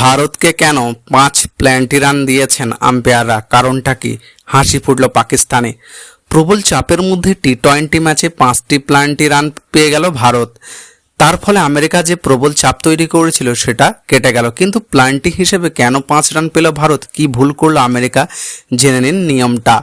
ভারতকে কেন পাঁচ প্ল্যান্টি রান দিয়েছেন আম্পায়াররা? কারণটা কি? হাসি ফুটল পাকিস্তানে। প্রবল চাপের মধ্যে টি টোয়েন্টি ম্যাচে পাঁচটি প্ল্যান্টি রান পেয়ে গেল ভারত। তার ফলে আমেরিকা যে প্রবল চাপ তৈরি করেছিল সেটা কেটে গেল। কিন্তু প্ল্যান্টি হিসেবে কেন পাঁচ রান পেল ভারত? কি ভুল করল আমেরিকা? জেনে নিন নিয়মটা।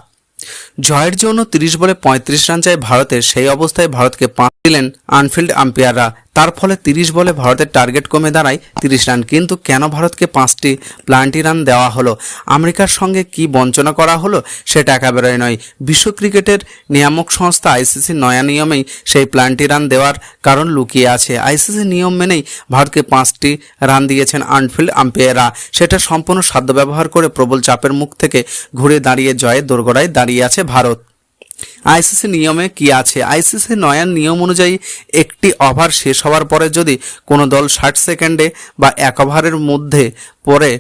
জয়ের জন্য তিরিশ বলে পঁয়ত্রিশ রান চায় ভারতের। সেই অবস্থায় ভারতকে পাঁচ দিলেন আনফিল্ড আম্পায়াররা। তার ফলে তিরিশ বলে ভারতের টার্গেট কমে দাঁড়ায় তিরিশ রান। কিন্তু কেন ভারতকে পাঁচটি প্লান্টি রান দেওয়া হলো? আমেরিকার সঙ্গে কি বঞ্চনা করা হলো সেটা একেবারে নয়। বিশ্ব ক্রিকেটের নিয়ামক সংস্থা আইসিসি নয়া নিয়মেই সেই প্লান্টি রান দেওয়ার কারণ লুকিয়ে আছে। আইসিসি নিয়ম মেনেই ভারতকে পাঁচটি রান দিয়েছেন আনফিল্ড আম্পায়াররা। সেটা সম্পূর্ণ সাধ্য ব্যবহার করে প্রবল চাপের মুখ থেকে ঘুরে দাঁড়িয়ে জয়ের দোরগোড়ায় দাঁড়িয়ে আছে ভারত। আইসিসি নিয়মে কি আছে? আইসিসি নয়ার নিয়ম অনুযায়ী একটি ওভার শেষ হওয়ার পরে যদি কোনো দল ষাট সেকেন্ডে বা এক ওভারের মধ্যে পরে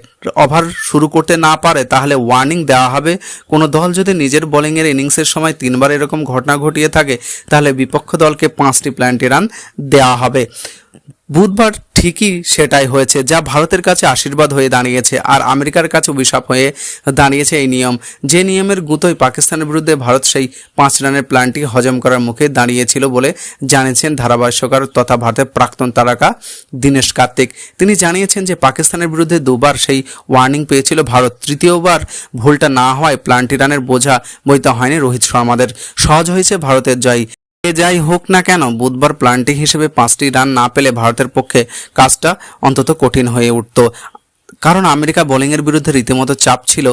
ওভার শুরু করতে না পারে, তাহলে ওয়ার্নিং দেওয়া হবে। কোনো দল যদি নিজের বোলিংয়ের ইনিংসের সময় তিনবার এরকম ঘটনা ঘটিয়ে থাকে, তাহলে বিপক্ষ দলকে পাঁচটি প্ল্যান্টি রান দেওয়া হবে। বুধবার ঠিকই সেটাই হয়েছে, যা ভারতের কাছে আশীর্বাদ হয়ে দাঁড়িয়েছে আর আমেরিকার কাছে অভিশাপ হয়ে দাঁড়িয়েছে এই নিয়ম। যে নিয়মের গুঁতোয় পাকিস্তানের বিরুদ্ধে ভারত সেই পাঁচ রানের প্ল্যানটি হজম করার মুখে দাঁড়িয়েছিল বলে জানিয়েছেন ধারাভাষ্যকার তথা ভারতের প্রাক্তন তারকা দীনেশ কার্তিক। তিনি জানিয়েছেন যে পাকিস্তানের বিরুদ্ধে দুবার সেই ওয়ার্নিং পেয়েছিল ভারত। তৃতীয়বার ভুলটা না হওয়ায় প্ল্যান্টি রানের বোঝা বইতে হয়নি। রোহিত শর্মাদের। সহজ হয়েছে ভারতের জয়। যাই হোক না কেন, বুধবার প্লান্টি হিসেবে পাঁচটি রান না পেলে ভারতের পক্ষে কাজটা অন্তত কঠিন হয়ে উঠত। কারণ আমেরিকা বোলিংয়ের বিরুদ্ধে রীতিমতো চাপ ছিল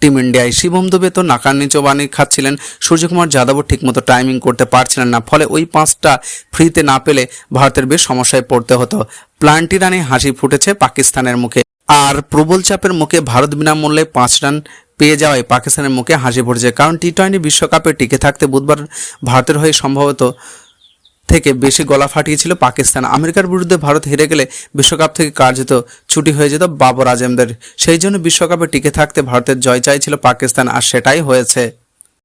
টিম ইন্ডিয়ায়। শিবম দুবে তো নাকার নিচে বানি খাচ্ছিলেন। সূর্যকুমার যাদবও ঠিকমতো টাইমিং করতে পারছিলেন না। ফলে ওই পাঁচটা ফ্রিতে না পেলে ভারতের বেশ সমস্যায় পড়তে হতো। প্লান্টি রানে হাসি ফুটেছে পাকিস্তানের মুখে। আর প্রবল চাপের মুখে ভারত বিনামূল্যে পাঁচ রান পেয়ে যাওয়ায় পাকিস্তানের মুখে হাসি পড়েছে কারণ টি টোয়েন্টি বিশ্বকাপে টিকে থাকতে বুধবার ভারতের হয়ে সম্ভবত থেকে বেশি গলা ফাটিয়েছিল পাকিস্তান। আমেরিকার বিরুদ্ধে ভারত হেরে গেলে বিশ্বকাপ থেকে কার্যত ছুটি হয়ে যেত বাবর আজমদের। সেই জন্য বিশ্বকাপে টিকে থাকতে ভারতের জয় চাইছিল পাকিস্তান, আর সেটাই হয়েছে।